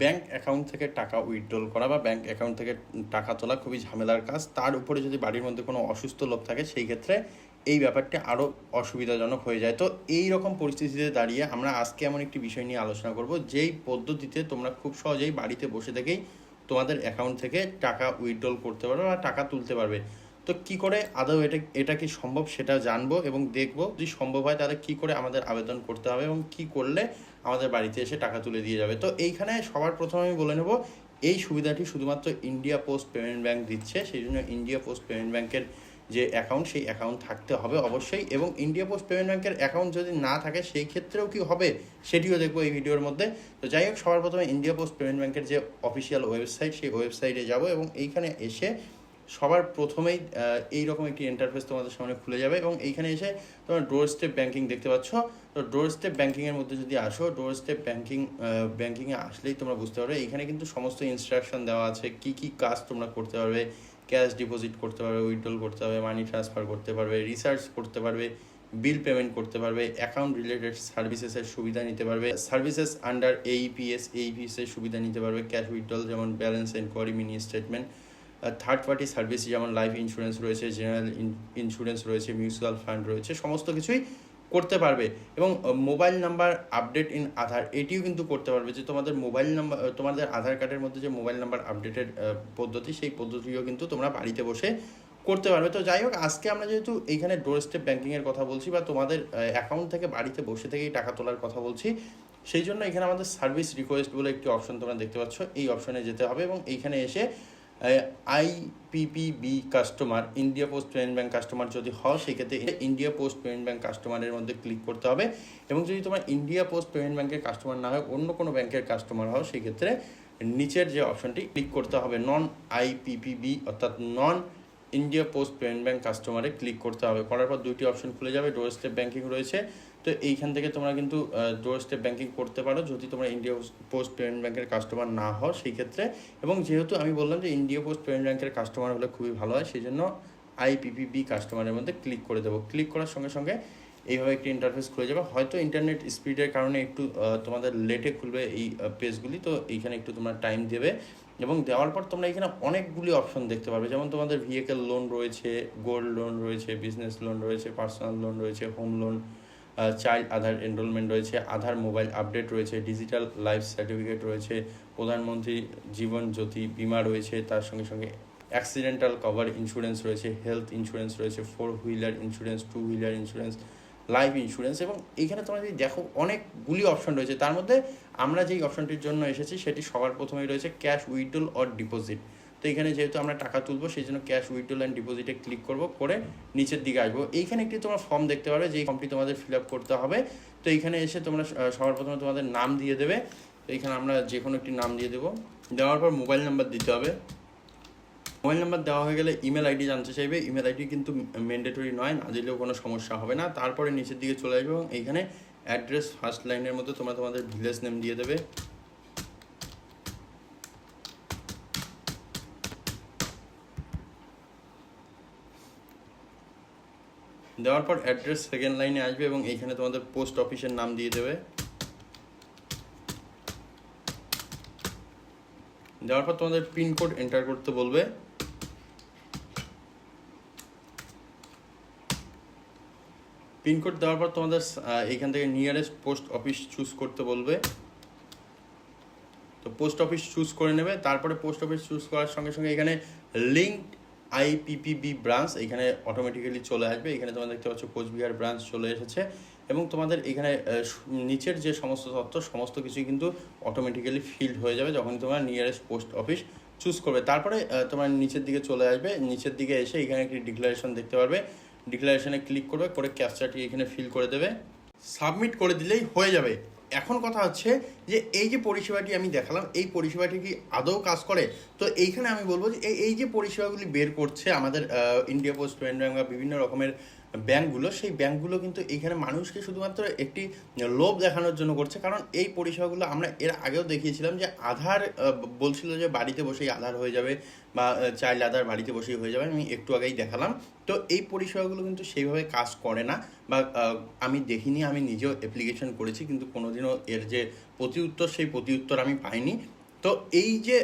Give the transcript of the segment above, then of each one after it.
Bank account থেকে টাকা withdrawal করা বা ব্যাংক অ্যাকাউন্ট থেকে টাকা তোলা খুবই ঝামেলার কাজ। তার উপরে যদি বাড়ির মধ্যে কোনো অসুস্থ লোক থাকে, সেই ক্ষেত্রে এই ব্যাপারটি আরও অসুবিধাজনক হয়ে যায়। তো এই রকম পরিস্থিতিতে দাঁড়িয়ে আমরা আজকে এমন একটি বিষয় নিয়ে আলোচনা করব, যেই পদ্ধতিতে তোমরা খুব সহজেই বাড়িতে বসে থেকেই তোমাদের অ্যাকাউন্ট থেকে টাকা উইথড্রল করতে পারবে বা টাকা তুলতে পারবে। তো কি করে আদৌ এটা এটা কি সম্ভব সেটা জানব এবং দেখব যদি সম্ভব হয় তাহলে কি করে আমাদের আবেদন করতে হবে এবং কি করলে আমাদের বাড়িতে এসে টাকা তুলে দিয়ে যাবে। তো এইখানে সবার প্রথমে আমি বলে নেব, এই সুবিধাটি শুধুমাত্র ইন্ডিয়া পোস্ট পেমেন্ট ব্যাংক দিচ্ছে সেই জন্য ইন্ডিয়া পোস্ট পেমেন্ট ব্যাংকের যে অ্যাকাউন্ট সেই অ্যাকাউন্ট থাকতে হবে অবশ্যই এবং ইন্ডিয়া পোস্ট পেমেন্ট ব্যাংকের অ্যাকাউন্ট যদি না থাকে সেই ক্ষেত্রেও কি হবে সেটিও দেখব এই ভিডিওর মধ্যে। তো যাই হোক, সবার প্রথমে ইন্ডিয়া পোস্ট পেমেন্ট ব্যাংকের যে অফিসিয়াল ওয়েবসাইট সেই ওয়েবসাইটে যাব এবং এইখানে এসে সবার প্রথমেই এই রকম একটি ইন্টারফেস তোমাদের সামনে খুলে যাবে এবং এইখানে এসে তোমরা ডোর স্টেপ ব্যাঙ্কিং দেখতে পাচ্ছ। তো ডোর স্টেপ ব্যাঙ্কিংয়ের মধ্যে যদি আসো ডোর স্টেপ ব্যাঙ্কিং ব্যাঙ্কিংয়ে আসলেই তোমরা বুঝতে পারবে এইখানে কিন্তু সমস্ত ইনস্ট্রাকশন দেওয়া আছে, কি কি কাজ তোমরা করতে পারবে। ক্যাশ ডিপোজিট করতে পারবে উইথড্রল করতে পারবে মানি ট্রান্সফার করতে পারবে রিসার্চ করতে পারবে বিল পেমেন্ট করতে পারবে অ্যাকাউন্ট রিলেটেড সার্ভিসেসের সুবিধা নিতে পারবে সার্ভিসেস আন্ডার এইপিএস এইপিএস এর সুবিধা নিতে পারবে ক্যাশ উইথড্রল যেমন balance enquiry mini statement third party service যেমন লাইফ ইন্স্যুরেন্স রয়েছে জেনারেল ইন্স্যুরেন্স রয়েছে মিউচুয়াল ফান্ড রয়েছে, সমস্ত কিছুই করতে পারবে। এবং mobile number update in Aadhaar এটিও কিন্তু করতে পারবে যে তোমাদের মোবাইল নাম্বার তোমাদের আধার কার্ডের মধ্যে যে মোবাইল নাম্বার আপডেটের পদ্ধতি, সেই পদ্ধতিও কিন্তু তোমরা বাড়িতে বসে করতে পারবে। তো যাই হোক, আজকে আমরা যেহেতু এইখানে ডোর স্টেপ ব্যাঙ্কিংয়ের কথা বলছি বা তোমাদের অ্যাকাউন্ট থেকে বাড়িতে বসে থেকেই টাকা তোলার কথা বলছি, সেই জন্য এখানে আমাদের সার্ভিস রিকোয়েস্ট বলে একটি অপশন তোমরা দেখতে পাচ্ছ, এই অপশনে যেতে হবে এবং এইখানে এসে IPPB customer India post payment bank customer যদি হও, সেক্ষেত্রে ইন্ডিয়া পোস্ট পেমেন্ট ব্যাঙ্ক কাস্টমারের মধ্যে ক্লিক করতে হবে। এবং যদি তোমার ইন্ডিয়া পোস্ট পেমেন্ট ব্যাঙ্কের কাস্টমার না হয়, অন্য কোনো ব্যাংকের কাস্টমার হও, সেক্ষেত্রে নিচের যে অপশনটি ক্লিক করতে হবে। নন আইপিপিবি অর্থাৎ non India post payment bank কাস্টমারে ক্লিক করতে হবে। করার পর দুইটি অপশন খুলে যাবে। ডোর স্টেপ ব্যাঙ্কিং রয়েছে। তো এইখান থেকে তোমরা কিন্তু ডোর স্টেপ ব্যাঙ্কিং করতে পারো। যদি তোমরা ইন্ডিয়া পোস্ট পেমেন্ট ব্যাঙ্কের কাস্টমার না হও, সেই ক্ষেত্রে। এবং যেহেতু আমি বললাম যে ইন্ডিয়া পোস্ট পেমেন্ট ব্যাঙ্কের কাস্টমার হলে খুবই ভালো হয় সেই জন্য আইপিপিবি কাস্টমারের মধ্যে ক্লিক করে দেবো। ক্লিক করার সঙ্গে সঙ্গে এইভাবে একটি ইন্টারফেস খুলে যাবে। হয়তো ইন্টারনেট স্পিডের কারণে একটু তোমাদের লেটে খুলবে এই পেজগুলি তো এইখানে একটু তোমরা টাইম দেবে। এবং দেওয়ার পর তোমরা এখানে অনেকগুলি অপশন দেখতে পারবে। যেমন তোমাদের ভেহিকেল লোন রয়েছে গোল্ড লোন রয়েছে বিজনেস লোন রয়েছে পার্সোনাল লোন রয়েছে home loan child Aadhaar enrolment রয়েছে, আধার মোবাইল আপডেট রয়েছে ডিজিটাল লাইফ সার্টিফিকেট রয়েছে, প্রধানমন্ত্রী জীবন জ্যোতি বিমা রয়েছে, তার সঙ্গে সঙ্গে অ্যাক্সিডেন্টাল কভার ইন্স্যুরেন্স রয়েছে হেলথ ইন্স্যুরেন্স রয়েছে four wheeler insurance two wheeler insurance life insurance এবং এইখানে তোমরা যদি দেখো অনেকগুলি অপশন রয়েছে, তার মধ্যে আমরা যেই অপশনটির জন্য এসেছি, সেটি সবার প্রথমেই রয়েছে ক্যাশ উইথড্রল অর ডিপোজিট তো এখানে যেহেতু আমরা টাকা তুলবো, সেই জন্য ক্যাশ উইথড্রল অ্যান্ড ডিপোজিটে ক্লিক করব, করে নিচের দিকে আসব। এইখানে একটি তোমরা ফর্ম দেখতে পারবে, যেই ফর্মটি তোমাদের ফিল আপ করতে হবে। তো এইখানে এসে তোমরা সবার প্রথমে তোমাদের নাম দিয়ে দেবে। তো এখানে আমরা যে কোনো একটি নাম দিয়ে দেবো। দেওয়ার পর মোবাইল নাম্বার দিতে হবে। মোবাইল নাম্বার দেওয়া হয়ে গেলে ইমেল আইডি জানতে চাইবে। ইমেল আইডি কিন্তু ম্যান্ডেটরি নয়, না দিলেও কোনো সমস্যা হবে না। তারপরে নিচের দিকে চলে আসবে এবং এইখানে অ্যাড্রেস ফার্স্ট লাইনের মধ্যে তোমরা তোমাদের ভিলেজ নেম দিয়ে দেবে। দেওয়ার পর অ্যাড্রেস সেকেন্ড লাইনে আসবে এবং এইখানে তোমাদের পোস্ট অফিসের নাম দিয়ে দেবে। দেওয়ার পর তোমাদের পিনকোড এন্টার করতে বলবে। পিনকোড দেওয়ার পর তোমাদের এইখান থেকে নিয়ারেস্ট পোস্ট অফিস চুজ করতে বলবে। তো পোস্ট অফিস চুজ করে নেবে, তারপরে পোস্ট অফিস চুজ করার সঙ্গে সঙ্গে এখানে লিঙ্কড আইপিপিবি ব্রাঞ্চ এখানে অটোমেটিক্যালি চলে আসবে। এখানে তোমরা দেখতে পাচ্ছ কোচবিহার ব্রাঞ্চ চলে এসেছে এবং তোমাদের এখানে নিচের যে সমস্ত তথ্য, সমস্ত কিছুই কিন্তু অটোমেটিক্যালি ফিল্ড হয়ে যাবে যখন তোমরা নিয়ারেস্ট পোস্ট অফিস চুজ করবে। তারপরে তোমার নিচের দিকে চলে আসবে। নিচের দিকে এসে এখানে একটি ডিক্লারেশন দেখতে পারবে। ডিক্লারেশনে ক্লিক করবে, করে ক্যাপচারটি এখানে ফিল করে দেবে। সাবমিট করে দিলেই হয়ে যাবে। এখন কথা হচ্ছে যে এই যে পরিষেবাটি আমি দেখালাম, এই পরিষেবাটি কি আদৌ কাজ করে? তো এইখানে আমি বলব যে এই যে পরিষেবাগুলি বের করছে আমাদের ইন্ডিয়া পোস্ট ব্যাঙ্ক বা বিভিন্ন রকমের ব্যাঙ্কগুলো সেই ব্যাঙ্কগুলো কিন্তু এইখানে মানুষকে শুধুমাত্র একটি লোভ দেখানোর জন্য করছে। কারণ এই পরিষেবাগুলো আমরা এর আগেও দেখিয়েছিলাম যে আধার বলছিল যে বাড়িতে বসেই আধার হয়ে যাবে বা চাইল্ড আধার বাড়িতে বসেই হয়ে যাবে। আমি একটু আগেই দেখালাম। তো এই পরিষেবাগুলো কিন্তু সেইভাবে কাজ করে না বা আমি দেখিনি, আমি নিজেও অ্যাপ্লিকেশন করেছি, কিন্তু কোনোদিনও এর যে প্রতি উত্তর, সেই প্রতি উত্তর আমি পাইনি। তো এই যে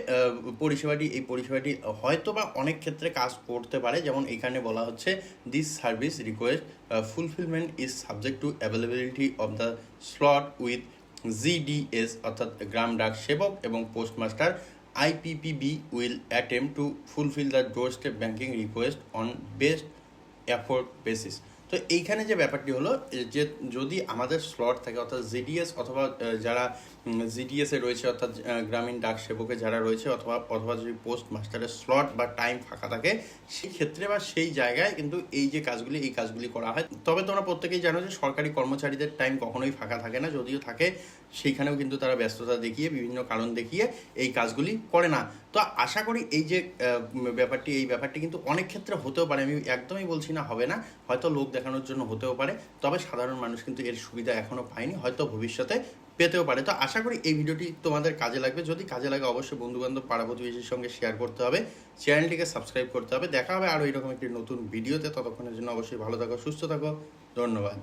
পরিষেবাটি, এই পরিষেবাটি হয়তো বা অনেক ক্ষেত্রে কাজ করতে পারে। যেমন এখানে বলা হচ্ছে this service request fulfilment is subject to availability of the slot with GDS অর্থাৎ গ্রাম ডাক সেবক এবং postmaster IPPB will attempt to fulfil the doorstep banking request on best afford basis তো এইখানে যে ব্যাপারটি হলো, যে যদি আমাদের স্লট থাকে, অর্থাৎ জিডিএস অথবা যারা জিডিএসে রয়েছে অর্থাৎ গ্রামীণ ডাক সেবকে যারা রয়েছে অথবা অথবা যদি পোস্ট মাস্টারের স্লট বা টাইম ফাঁকা থাকে, সেই ক্ষেত্রে বা সেই জায়গায় কিন্তু এই যে কাজগুলি, এই কাজগুলি করা হয়। তবে তোমরা প্রত্যেকেই জানো যে সরকারি কর্মচারীদের টাইম কখনোই ফাঁকা থাকে না, যদিও থাকে, সেইখানেও কিন্তু তারা ব্যস্ততা দেখিয়ে, বিভিন্ন কারণ দেখিয়ে এই কাজগুলি করে না। তো আশা করি এই যে ব্যাপারটি, এই ব্যাপারটি কিন্তু অনেক ক্ষেত্রে হতেও পারে। আমি একদমই বলছি না হবে না, হয়তো লোক দেখানোর জন্য হতেও পারে, তবে সাধারণ মানুষ কিন্তু এর সুবিধা এখনও পায়নি। হয়তো ভবিষ্যতে পেতেও পারে। তো আশা করি এই ভিডিওটি তোমাদের কাজে লাগবে। যদি কাজে লাগে, অবশ্যই বন্ধুবান্ধব পাড়া প্রতিবেশীর সঙ্গে শেয়ার করতে হবে। চ্যানেলটিকে সাবস্ক্রাইব করতে হবে। দেখা হবে আরও এরকম একটি নতুন ভিডিওতে। ততক্ষণের জন্য অবশ্যই ভালো থাকো, সুস্থ থাকো। ধন্যবাদ।